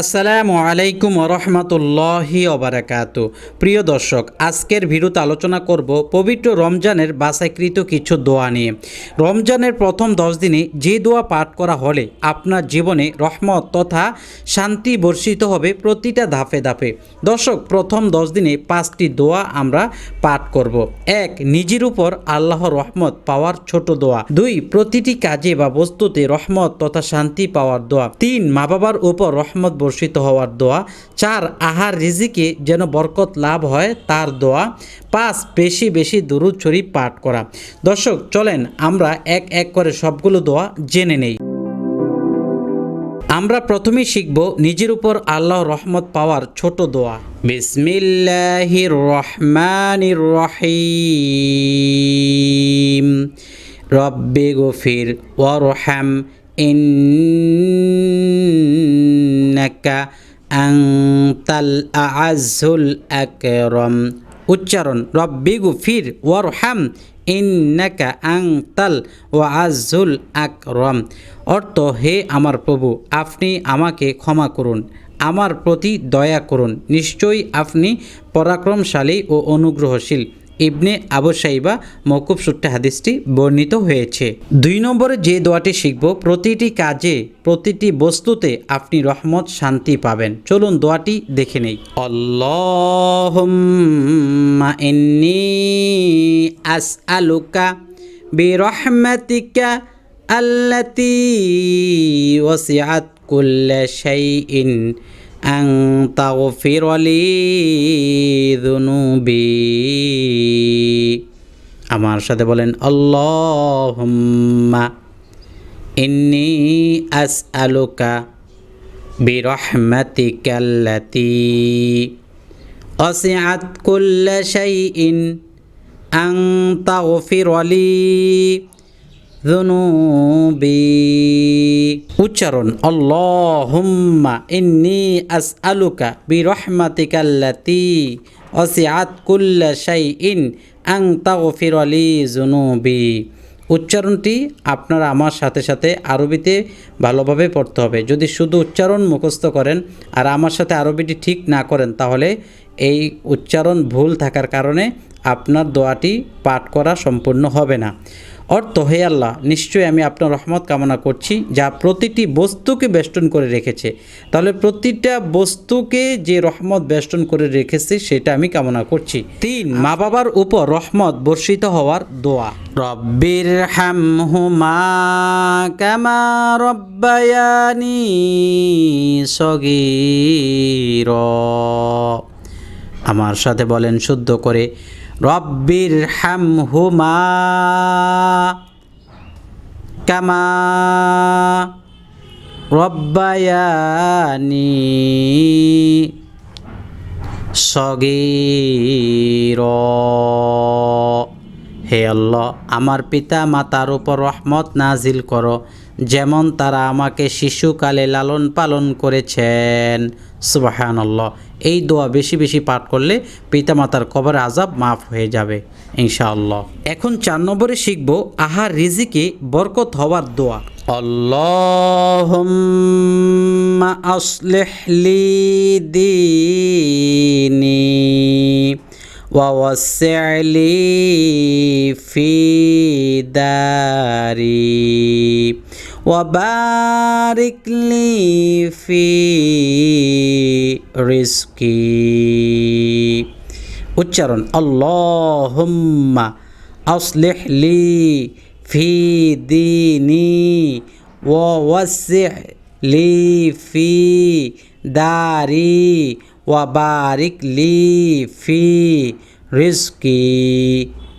আসসালামু আলাইকুম রহমতুল্লাহি অবরাকাত প্রিয় দর্শক, আজকের ভিডিওতে আলোচনা করব পবিত্র রমজানের বাসাইকৃত কিছু দোয়া নিয়ে। রমজানের প্রথম দশ দিনে যে দোয়া পাঠ করা হলে আপনার জীবনে রহমত তথা শান্তি বর্ষিত হবে প্রতিটা ধাপে ধাপে। দর্শক, প্রথম দশ দিনে পাঁচটি দোয়া আমরা পাঠ করব। এক, নিজের উপর আল্লাহর রহমত পাওয়ার ছোট দোয়া। দুই, প্রতিটি কাজে বা বস্তুতে রহমত তথা শান্তি পাওয়ার দোয়া। তিন মা বাবার উপর রহমত বর্ষিত হওয়ার দোয়া। চার, আহার রিজিকে যেন বরকত লাভ হয়, তার দোয়া। পাঁচ, বেশি বেশি দুরুদ শরীফ পাঠ করা। দর্শক, চলেন আমরা এক এক করে সবগুলো দোয়া জেনে নেই। আমরা প্রথমেই শিখব নিজের উপর আল্লাহ রহমত পাওয়ার ছোট দোয়া। বিসমিল্লাহির রহমানির রহিম। রব্বে গফির ওয়ারহাম ইন্নাকা আনতাল আআজ্জুল আকরাম। উচ্চারণ, রব্বি গুফির, ওয়ারহাম, ইন্নাকা আংতাল আজুল আকরম। অর্থ, হে আমার প্রভু, আপনি আমাকে ক্ষমা করুন, আমার প্রতি দয়া করুন। নিশ্চয়ই আপনি পরাক্রমশালী ও অনুগ্রহশীল। ইবনে আবু সাইবা মকুব সূত্রে হাদিসটি বর্ণিত হয়েছে। দুই নম্বরে যে দোয়াটি শিখব, প্রতিটি কাজে, প্রতিটি বস্তুতে আপনি রহমত, শান্তি পাবেন। চলুন দোয়াটি দেখে নেই। আল্লাহুম্মা ইন্নী আসআলুকা বিরহমাতিকা আল্লাতী ওয়াসিআত কুল্লা শাইইন أن تغفر لي ذنوبي আমার সাথে বলেন আল্লাহুম্মা ইন্নি আসআলুকা বিরহমাতিকা আল্লাতী ওয়াসিআত কুল্লা শাইইন আন তাগফির লি ذنوبي উচ্চারণ আল্লাহুম্মা ইন্নি আসআলুকা বিরহমাতিকা আল্লাতী ওয়াসিআত কুল্লা শাইইন আন তাগফির লি যুনুবি উচ্চারণটি আপনারা আমার সাথে সাথে আরবিতে ভালোভাবে পড়তে হবে যদি শুধু উচ্চারণ মুখস্থ করেন আর আমার সাথে আরবিটি ঠিক না করেন তাহলে এই উচ্চারণ ভুল থাকার কারণে আপনার দোয়াটি পাঠ করা সম্পূর্ণ হবে না অর্থ, হে আল্লাহ, নিশ্চয়ই আমি আপনার রহমত কামনা করছি, যা প্রতিটি বস্তুকে বেষ্টন করে রেখেছে। তাহলে প্রতিটা বস্তুকে যে রহমত বেষ্টন করে রেখেছে, সেটা আমি কামনা করছি। তিন, মা বাবার উপর রহমত বর্ষিত হওয়ার দোয়া। রব্বির হামহুমা কামা রব্বায়ানি সগীর। আমার সাথে বলেন, শুদ্ধ করে রব্বির হামহুমা কামা রব্বায়ানি সগীর। হে আল্লাহ, আমার পিতা মাতার উপর রহমত নাজিল করো, যেমন তারা আমাকে শিশুকালে লালন পালন করেছেন। সুবাহান আল্লাহ এই দোয়া বেশি বেশি পাঠ করলে পিতামাতার কবর আজাব মাফ হয়ে যাবে ইনশাআল্লাহ এখন চার নম্বরে শিখব আহার রিজিকে বরকত হওয়ার দোয়া আল্লাহুম্মা আসলিহ লি দীনি ووسع لي في داري وبارك لي في رزقي উচ্চারণ আল্লাহুম্মা আসলিহ লি ফি দিনি ওয়াসিহ লি ফি দারি ওয়াবারিক লি ফি রিস্কি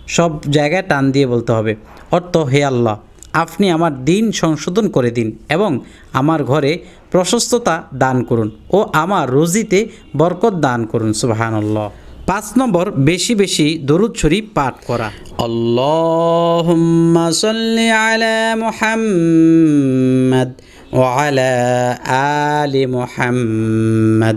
সব জায়গায় টান দিয়ে বলতে হবে অর্থ হে আল্লাহ আপনি আমার দিন সংশোধন করে দিন এবং আমার ঘরে প্রশস্ততা দান করুন ও আমার রোজিতে বরকত দান করুন, সুবাহানল্লাহ। পাঁচ নম্বর, বেশি বেশি দরুদ শরীফ পাঠ করা। আল্লাহুম্মা সাল্লি আলা মুহাম্মাদ ওয়া আলা আলি মুহাম্মাদ।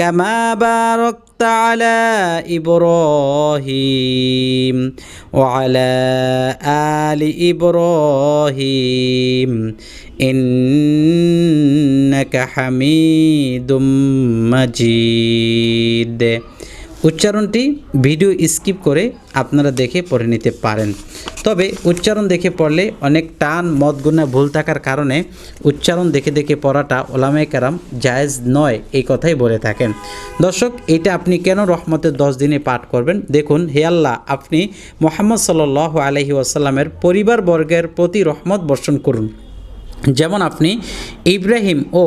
كما باركت على إبراهيم وعلى آل إبراهيم. إنك حميد مجيد. উচ্চারণটি ভিডিও স্কিপ করে আপনারা দেখে পড়ে নিতে পারেন। তবে উচ্চারণ দেখে পড়লে অনেক টান মদগুণা ভুল থাকার কারণে উচ্চারণ দেখে দেখে পড়াটা ওলামায় কারাম জায়েজ নয় এই কথাই বলে থাকেন। দর্শক, এটা আপনি কেন রহমতের দশ দিনে পাঠ করবেন? দেখুন, হে আল্লাহ, আপনি মোহাম্মদ সাল আলহি আসাল্লামের পরিবারবর্গের প্রতি রহমত বর্ষণ করুন। যেমন আপনি ইব্রাহিম ও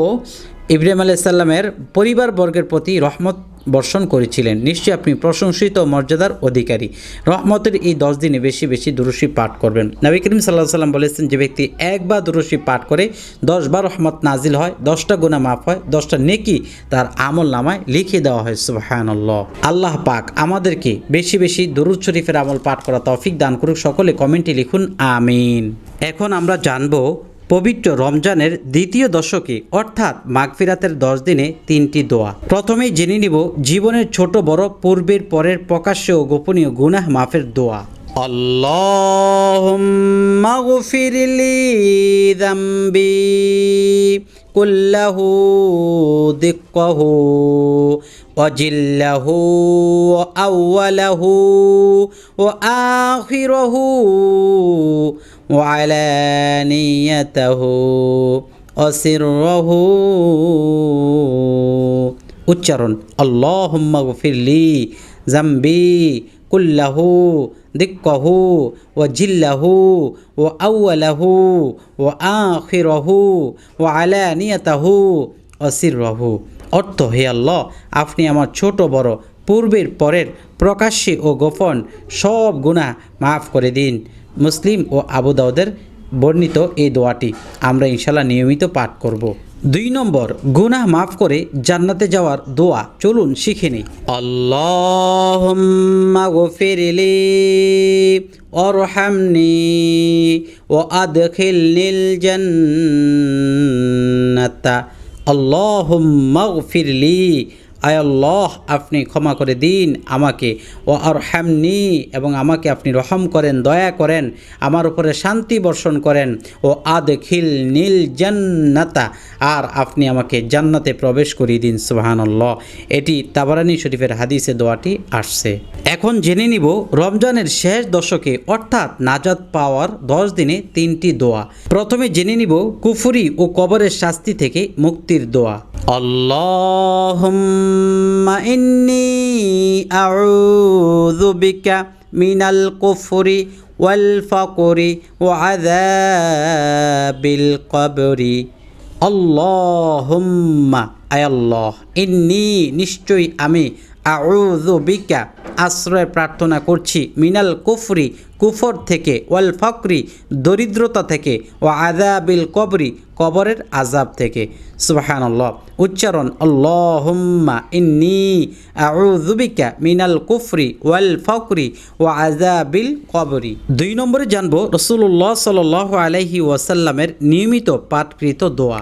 ইব্রাহিম আলাইসাল্লামের পরিবারবর্গের প্রতি রহমত বর্ষণ করেছিলেন। নিশ্চয়ই আপনি প্রশংসিত মর্যাদার অধিকারী। রহমতের এই দশ দিনে বেশি বেশি দুরুশি পাঠ করবেন। নবী করিম সাল্লাহ সাল্লাম বলেছেন, যে ব্যক্তি একবার দুরুশি পাঠ করে দশবার রহমত নাজিল হয়, দশটা গুণা মাফ হয়, দশটা নেকি তার আমল নামায় লিখে দেওয়া হয়। সুবাহানল্লাহ। আল্লাহ পাক আমাদেরকে বেশি বেশি দুরুদ শরীফের আমল পাঠ করা তৌফিক দান করুক। সকলে কমেন্টে লিখুন, আমিন। এখন আমরা জানব পবিত্র রমজানের দ্বিতীয় দশকে অর্থাৎ মাগফিরাতের দশ দিনে তিনটি দোয়া প্রথমেই জেনে নিব জীবনের ছোট বড় পূর্বের পরের প্রকাশ্য ও গোপনীয় গুনাহ মাফের দোয়া اللهم اغفر لي ذنبي كله دقه وجله وأوله وآخره وعلانيته وسره উচ্চারণ আল্লাহুম্মা গফিরলি জাম্বি কুল্লাহু দিক্কাহু ও জিল্লাহু ও আউ্লাহু ও আখিরহু ও আলানিয়াতাহু অসিরহু অর্থ, হে আল্লাহ, আপনি আমার ছোট, বড়, পূর্বের, পরের, প্রকাশ্যে ও গোপন সব গুণা মাফ করে দিন। মুসলিম ও আবু দাউদের বর্ণিত এই দোয়াটি আমরা ইনশাল্লাহ নিয়মিত পাঠ করব। দুই নম্বর, গুনাহ মাফ করে জান্নাতে যাওয়ার দোয়া। চলুন, শিখে নেই। আল্লাহুম্মা গফিরলি ওরহামনি ও আদখিলনিল জান্নাতা। আল্লাহুম্মা গফিরলি আয় আল্লাহ, আপনি ক্ষমা করে দিন, আমাকে ও আর হ্যামনি এবং আমাকে আপনি রহম করেন, দয়া করেন, আমার উপরে শান্তি বর্ষণ করেন, ও আদ খিল নীল জান্নাতা, আর আপনি আমাকে জান্নাতে প্রবেশ করিয়ে দিন, সুবাহানল্লাহ। এটি তাবারানি শরীফের হাদিসে দোয়াটি আসছে। এখন জেনে নিব রমজানের শেষ দশকে অর্থাৎ নাজাদ পাওয়ার দশ দিনে তিনটি দোয়া। প্রথমে জেনে নিব কুফুরি ও কবরের শাস্তি থেকে মুক্তির দোয়া। اللهم إني أعوذ بك من الكفر والفقر وعذاب القبر. اللهم أي الله إني نشتوي أمي أعوذ بك আশ্রয় প্রার্থনা করছি। মিনাল কুফরি, কুফর থেকে, ওয়াল ফকরি, দরিদ্রতা থেকে, ও আজাবিল কবরি, কবরের আজাব থেকে। সুবাহানল্লাহ। উচ্চারণ, আল্লাহুম্মা ইন্নি আউযুবিকা মিনাল কুফরি, ওয়াল ফকরি, ও আজাবিল কবরি। দুই নম্বরে জানব রসুল্লাহ সাল আলহি ওয়াসাল্লামের নিয়মিত পাঠকৃত দোয়া।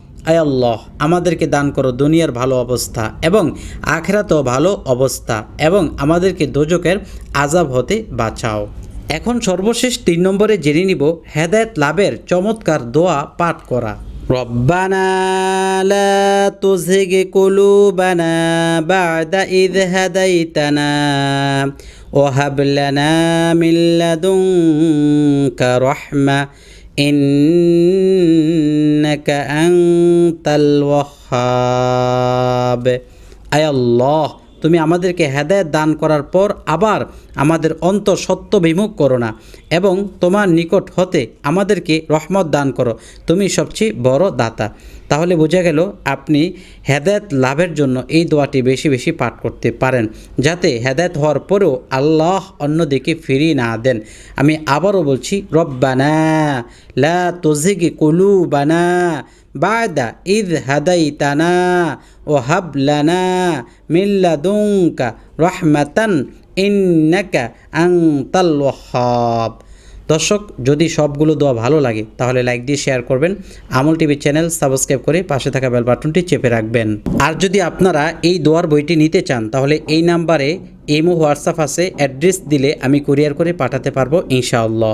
আল্লাহ আমাদেরকে দান করো দুনিয়ার ভালো অবস্থা এবং আখেরাতেও ভালো অবস্থা এবং আমাদেরকে দোজকের আজাব হতে বাঁচাও এখন সর্বশেষ তিন নম্বরে জেনে নিব হেদায়ত লাভের চমৎকার দোয়া পাঠ করা ربنا لا تزغ قلوبنا بعد إذ هديتنا وهب لنا من لدنك رحمة إنك أنت الوهاب. أي الله. তুমি আমাদেরকে হেদায়ত দান করার পর আবার আমাদের অন্তর সত্য বিমুখ করো না এবং তোমার নিকট হতে আমাদেরকে রহমত দান করো। তুমি সবচেয়ে বড় দাতা। তাহলে বোঝা গেল আপনি হেদায়ত লাভের জন্য এই দোয়াটি বেশি বেশি পাঠ করতে পারেন, যাতে হেদায়ত হওয়ার পরেও আল্লাহ অন্যদিকে ফিরিয়ে না দেন। আমি আবারও বলছি, রব্বানা লা তুজিগি কুলু বানা বাদা ইদ হাদাইতানা ও হাবলানা মিল্লাদুঙ্কা রহমাতান ইন্নাকা আংতাল ওয়াহাব। দর্শক, যদি সবগুলো দোয়া ভালো লাগে, তাহলে লাইক দিয়ে শেয়ার করবেন। আমল টিভি চ্যানেল সাবস্ক্রাইব করে পাশে থাকা বেল বাটনটি চেপে রাখবেন। আর যদি আপনারা এই দোয়ার বইটি নিতে চান, তাহলে এই নাম্বারে ইমো, হোয়াটসঅ্যাপ আছে। অ্যাড্রেস দিলে আমি কুরিয়ার করে পাঠাতে পারব, ইনশাআল্লাহ।